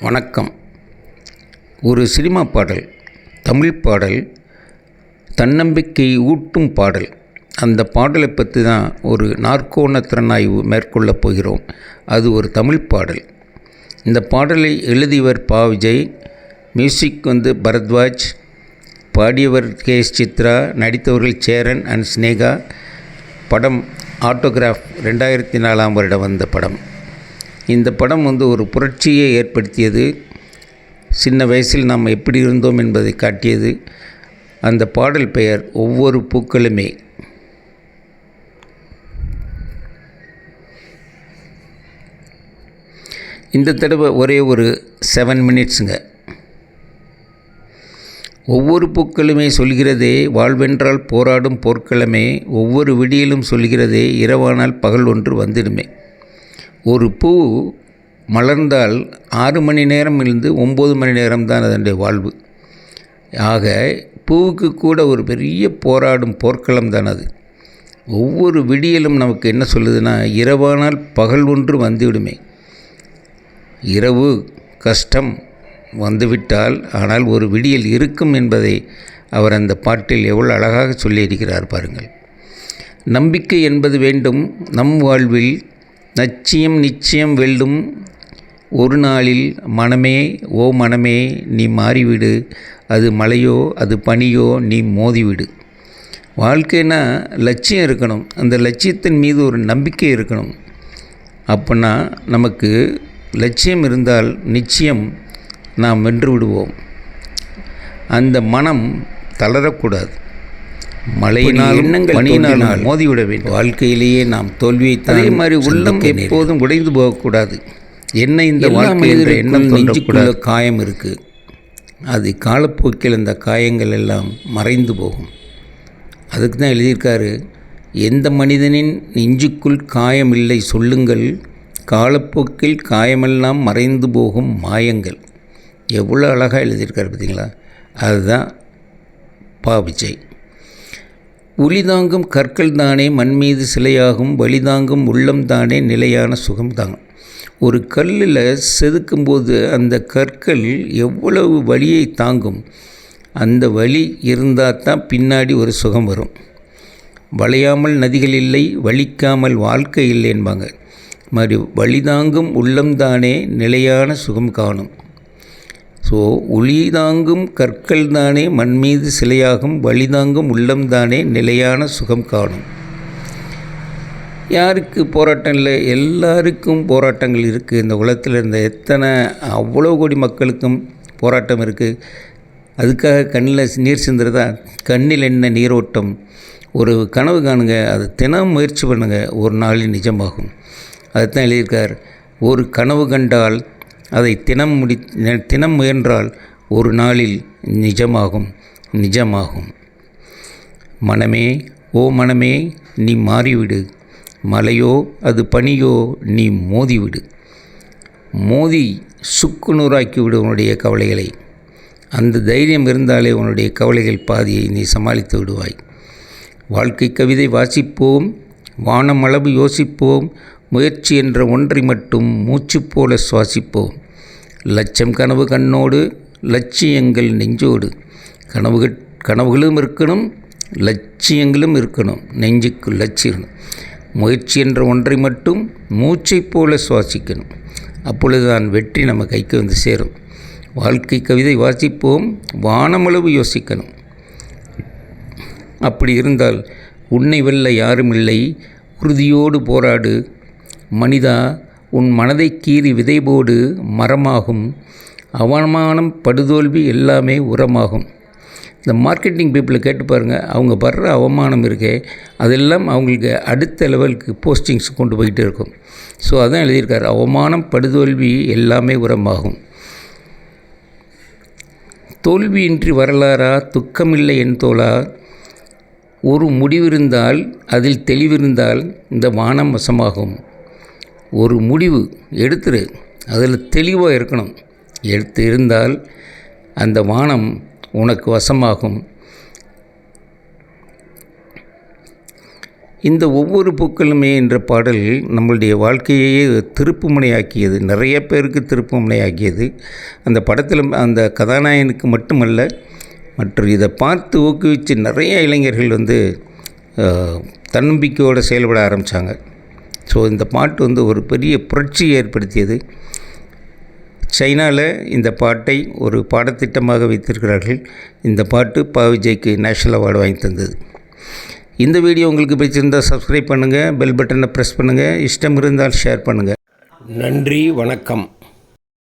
வணக்கம். ஒரு சினிமா பாடல் தமிழ் பாடல் தன்னம்பிக்கை ஊட்டும் பாடல். அந்த பாடலை பற்றி தான் ஒரு நாற்கோண திறனாய்வு மேற்கொள்ளப் போகிறோம். அது ஒரு தமிழ் பாடல். இந்த பாடலை எழுதியவர் பா. விஜய் மியூசிக் வந்து பரத்வாஜ் பாடியவர் கே. எஸ். சித்ரா நடித்தவர்கள் சேரன் அண்ட் ஸ்னேகா. படம் ஆட்டோகிராஃப் ரெண்டாயிரத்தி நாலாம் வருடம் வந்த படம். இந்த படம் வந்து ஒரு புரட்சியை ஏற்படுத்தியது. சின்ன வயசில் நாம் எப்படி இருந்தோம் என்பதை காட்டியது. அந்த பாடல் பெயர் ஒவ்வொரு பூக்களுமே. இந்த தடவை ஒரே ஒரு செவன் மினிட்ஸுங்க ஒவ்வொரு பூக்களுமே சொல்கிறதே வாழ்வென்றால் போராடும் போர்க்களமே ஒவ்வொரு விடியிலும் சொல்கிறதே இரவானால் பகல் ஒன்று வந்துடுமே. ஒரு பூ மலர்ந்தால் ஆறு மணி நேரம் இருந்து ஒம்பது மணி நேரம் தான் அதனுடைய வாழ்வு. ஆக பூவுக்கு கூட ஒரு பெரிய போராடும் போர்க்களம் தான் அது. ஒவ்வொரு விடியலும் நமக்கு என்ன சொல்லுதுன்னா இரவானால் பகல் ஒன்று வந்துவிடுமே. இரவு கஷ்டம் வந்துவிட்டால் ஆனால் ஒரு விடியல் இருக்கும் என்பதை அவர் அந்த பாட்டில் எவ்வளோ அழகாக சொல்லியிருக்கிறார் பாருங்கள். நம்பிக்கை என்பது வேண்டும். நம் வாழ்வில் நச்சியம் நிச்சயம் வெல்லும். ஒரு நாளில் மனமே ஓ மனமே நீ மாறிவிடு. அது மழையோ அது பனியோ நீ மோதிவிடு. வாழ்க்கைனா லட்சியம் இருக்கணும். அந்த லட்சியத்தின் மீது ஒரு நம்பிக்கை இருக்கணும். அப்போனா நமக்கு லட்சியம் இருந்தால் நிச்சயம் நாம் வென்று விடுவோம். அந்த மனம் தளரக்கூடாது. மழையினாலும் பனியினாலும் மோதிவிட வேண்டும். வாழ்க்கையிலேயே நாம் தோல்வியை அதே மாதிரி உள்ளம் எப்போதும் உடைந்து போகக்கூடாது. என்ன இந்த வாழ்க்கை என்ற எண்ணம் நெஞ்சுக்குள்ள காயம் இருக்குது அது காலப்போக்கில் அந்த காயங்கள் எல்லாம் மறைந்து போகும். அதுக்கு தான் எழுதியிருக்காரு எந்த மனிதனின் நெஞ்சுக்குள் காயம் இல்லை சொல்லுங்கள் காலப்போக்கில் காயமெல்லாம் மறைந்து போகும் மாயங்கள். எவ்வளோ அழகாக எழுதியிருக்காரு பார்த்தீங்களா? அதுதான் பா விஜய். உளிதாங்கும் கற்கள் தானே மண்மீது சிலையாகும் வழிதாங்கும் உள்ளம் தானே நிலையான சுகம் தாங்கும் ஒரு கல்லில் செதுக்கும்போது அந்த கற்கள் எவ்வளவு வழியை தாங்கும் அந்த வழி இருந்தால் தான் பின்னாடி ஒரு சுகம் வரும். வளையாமல் நதிகள் இல்லை வலிக்காமல் வாழ்க்கை இல்லை என்பாங்க. மாதிரி வழிதாங்கும் உள்ளம்தானே நிலையான சுகம் காணும். ஸோ ஒளிதாங்கும் கற்கள் தானே மண் மீது சிலையாகும் வழிதாங்கும் உள்ளம்தானே நிலையான சுகம் காணும். யாருக்கு போராட்டம் இல்லை? எல்லாருக்கும் போராட்டங்கள் இருக்குது இந்த உலகத்தில் இருந்த எத்தனை அவ்வளோ கோடி மக்களுக்கும் போராட்டம் இருக்குது அதுக்காக கண்ணில் நீர் சிந்துறதா? கண்ணில் என்ன நீரோட்டம்? ஒரு கனவு காணுங்க. அது தினம் முயற்சி பண்ணுங்கள் ஒரு நாளில் நிஜமாகும். அதுதான் எழுதியிருக்கார். ஒரு கனவு கண்டால் அதை தினம் முடி தினம் முயன்றால் ஒரு நாளில் நிஜமாகும் நிஜமாகும். மனமே ஓ மனமே நீ மாறிவிடு. மலையோ அது பனியோ நீ மோதிவிடு. மோதி சுக்கு நூறாக்கி விடு உன்னுடைய கவலைகளை. அந்த தைரியம் இருந்தாலே உன்னுடைய கவலைகள் பாதியை நீ சமாளித்து விடுவாய். வாழ்க்கை கவிதை வாசிப்போம் வானமளவு யோசிப்போம் முயற்சி என்ற ஒன்றை மட்டும் மூச்சு போல சுவாசிப்போம் லட்சம் கனவு கண்ணோடு லட்சியங்கள் நெஞ்சோடு. கனவுகள் கனவுகளும் இருக்கணும் லட்சியங்களும் இருக்கணும். நெஞ்சுக்கு லட்சியம் முயற்சி என்ற ஒன்றை மட்டும் மூச்சை போல சுவாசிக்கணும். அப்பொழுதுதான் வெற்றி நம்ம கைக்கு வந்து சேரும். வாழ்க்கை கவிதை வாசிப்போம் வானமளவு யோசிக்கணும். அப்படி இருந்தால் உன்னை வெல்ல யாரும் இல்லை உறுதியோடு போராடு மனிதா உன் மனதை கீறி விதைபோடு மரமாகும். அவமானம் படுதோல்வி எல்லாமே உரமாகும். இந்த மார்க்கெட்டிங் பீப்புளை கேட்டு பாருங்கள் அவங்க படுற அவமானம் இருக்கே அதெல்லாம் அவங்களுக்கு அடுத்த லெவலுக்கு போஸ்டிங்ஸ் கொண்டு போய்கிட்டே இருக்கும். ஸோ அதான் எழுதியிருக்காரு அவமானம் படுதோல்வி எல்லாமே உரமாகும். தோல்வியின்றி வரலாறா துக்கமில்லை என் தோழா. ஒரு முடிவிருந்தால் அதில் தெளிவிருந்தால் இந்த வானம் வசமாகும். ஒரு முடிவு எடுத்துரு. அதில் தெளிவாக இருக்கணும். எடுத்து இருந்தால் அந்த வானம் உனக்கு வசமாகும். இந்த ஒவ்வொரு பூக்களுமே என்ற பாடல் நம்மளுடைய வாழ்க்கையையே திருப்புமுனையாக்கியது. நிறைய பேருக்கு திருப்புமுனையாக்கியது. அந்த படத்தில் அந்த கதாநாயகனுக்கு மட்டுமல்ல மற்றும் இதை பார்த்து ஊக்குவித்து நிறைய இளைஞர்கள் வந்து தன்னம்பிக்கையோடு செயல்பட ஆரம்பித்தாங்க ஸோ இந்த பாட்டு வந்து ஒரு பெரிய புரட்சியை ஏற்படுத்தியது. சைனாவில் இந்த பாட்டை ஒரு பாடத்திட்டமாக வைத்திருக்கிறார்கள். இந்த பாட்டு பாவிஜய்க்கு நேஷனல் அவார்டு வாங்கி தந்தது. இந்த வீடியோ உங்களுக்கு பிடிச்சிருந்தால் சப்ஸ்கிரைப் பண்ணுங்கள் பெல் பட்டனை ப்ரெஸ் பண்ணுங்கள் இஷ்டம் இருந்தால் ஷேர் பண்ணுங்கள் நன்றி வணக்கம்.